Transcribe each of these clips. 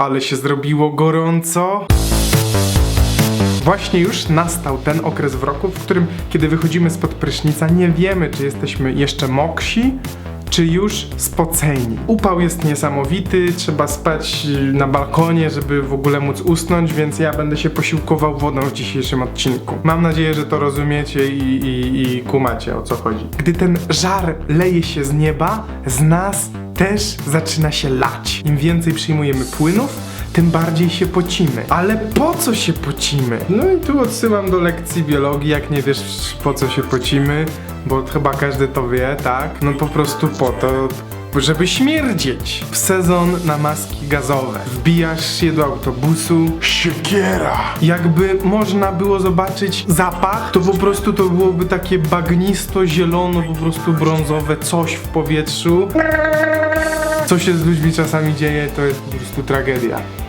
Ale się zrobiło gorąco. Właśnie już nastał ten okres w roku, w którym, kiedy wychodzimy spod prysznica, nie wiemy, czy jesteśmy jeszcze moksi, czy już spoceni. Upał jest niesamowity, trzeba spać na balkonie, żeby w ogóle móc usnąć, więc ja będę się posiłkował wodą w dzisiejszym odcinku. Mam nadzieję, że to rozumiecie i, i, i kumacie o co chodzi. Gdy ten żar leje się z nieba, z nas też zaczyna się lać. Im więcej przyjmujemy płynów, tym bardziej się pocimy. Ale po co się pocimy? No i tu odsyłam do lekcji biologii, jak nie wiesz po co się pocimy, bo chyba każdy to wie, tak? No po prostu po to, żeby śmierdzieć. W sezon na maski gazowe. Wbijasz się do autobusu. Siekiera! Jakby można było zobaczyć zapach, to po prostu to byłoby takie bagnisto, zielono, po prostu brązowe coś w powietrzu. Co się z ludźmi czasami dzieje, to jest po prostu tragedia.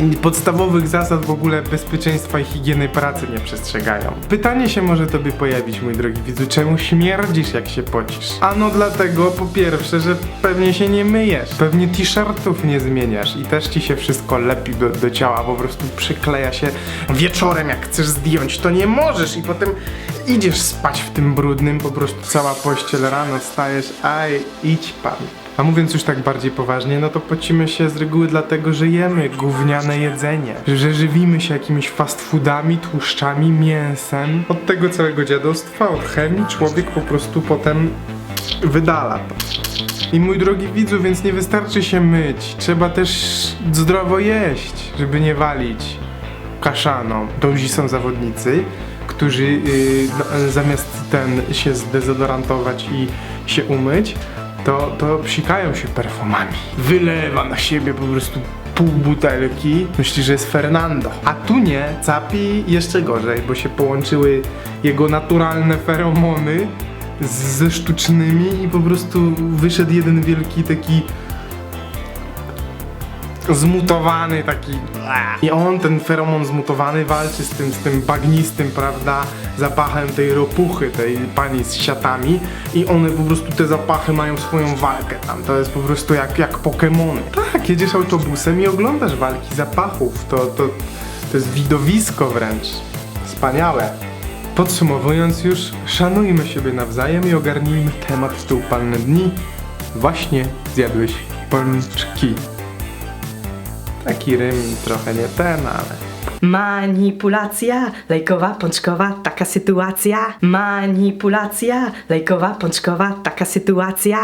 I Podstawowych zasad w ogóle bezpieczeństwa i higieny pracy nie przestrzegają. Pytanie się może tobie pojawić, mój drogi widzu, czemu śmierdzisz jak się pocisz? Ano dlatego, po pierwsze, że pewnie się nie myjesz, pewnie t-shirtów nie zmieniasz i też ci się wszystko lepi do, do ciała, po prostu przykleja się wieczorem, jak chcesz zdjąć, to nie możesz i potem idziesz spać w tym brudnym, po prostu cała pościel, rano wstajesz, aj, idź pan. A mówiąc już tak bardziej poważnie, no to pocimy się z reguły dlatego, że jemy gówniane jedzenie. Że żywimy się jakimiś fast foodami, tłuszczami, mięsem. Od tego całego dziadostwa, od chemii człowiek po prostu potem wydala to. I mój drogi widzu, więc nie wystarczy się myć. Trzeba też zdrowo jeść, żeby nie walić kaszaną. Dązi są zawodnicy, którzy yy, zamiast ten się zdezodorantować i się umyć, to, to psikają się perfumami. Wylewa na siebie po prostu pół butelki. Myśli, że jest Fernando. A tu nie, Capi jeszcze gorzej, bo się połączyły jego naturalne feromony z, ze sztucznymi i po prostu wyszedł jeden wielki taki zmutowany taki i on ten feromon zmutowany walczy z tym, z tym bagnistym, prawda, zapachem tej ropuchy, tej pani z siatami i one po prostu te zapachy mają swoją walkę tam, to jest po prostu jak, jak Pokemony. Tak, jedziesz autobusem i oglądasz walki zapachów, to, to, to jest widowisko wręcz, wspaniałe. Podsumowując już, szanujmy siebie nawzajem i ogarnijmy temat w te upalne dni. Właśnie zjadłeś pączki. Taki rym trochę nie ten, ale... Manipulacja, lejkowa, pączkowa, taka sytuacja. Manipulacja, lejkowa, pączkowa, taka sytuacja.